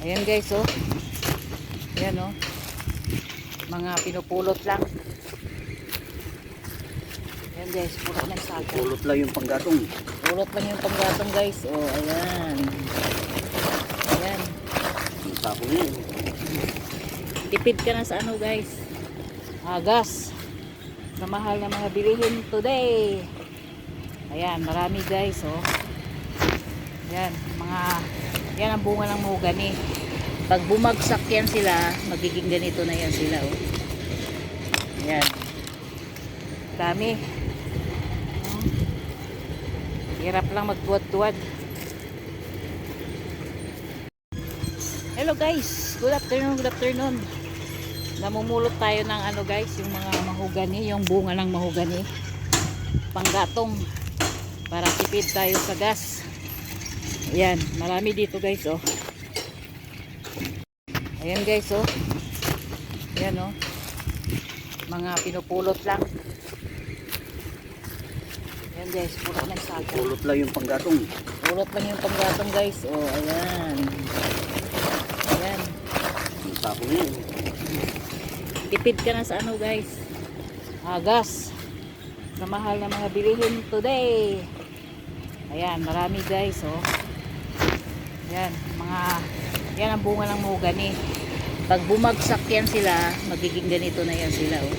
Ayan guys, oh. Ayan, oh. Mga pinupulot lang. Ayan guys, puro ng sago. Pulot lang yung panggatong. Pulot lang yung panggatong guys. Oh, ayan. Ayan. Tapo. Tipid ka na sa ano guys. Agas. Sa mahal na mga bilihin today. Ayan, marami guys, oh. Ayan, mga, yan ang bunga ng mahogani. Pag bumagsak yan sila, magiging ganito na yan sila, oh. Ayan. Dami. Oh. Hirap lang magtuwad-tuwad. Hello guys, good afternoon, good afternoon. Namumulot tayo ng ano guys, yung mga mahogani, yung bunga ng mahogani. Panggatong para tipid tayo sa gas. Ayan, marami dito guys oh. Ayan guys oh. Ayan oh. Mga pinupulot lang. Ayan guys, puro ng sago. Pulot lang yung panggatong. Pulot lang yung panggatong guys. Oh, ayan. Ayan. Yung tapo niya. Tipid ka na sa ano guys. Agas. Sa mahal na mga bilihin today. Ayan, marami guys oh. Ayan, mga yan ang bunga ng mahogani. Pag bumagsak yan sila, magiging ganito na yan sila oh.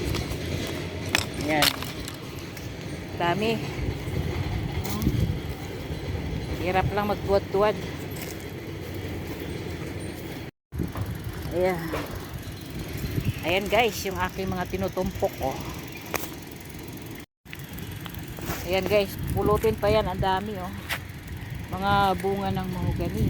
Ayan. Dami. Hirap lang magtuwad-tuwad. Ayan. Ayan guys, yung aking mga tinutumpok oh. Ayan guys, pulutin pa yan, ang dami oh mga bunga ng mahogani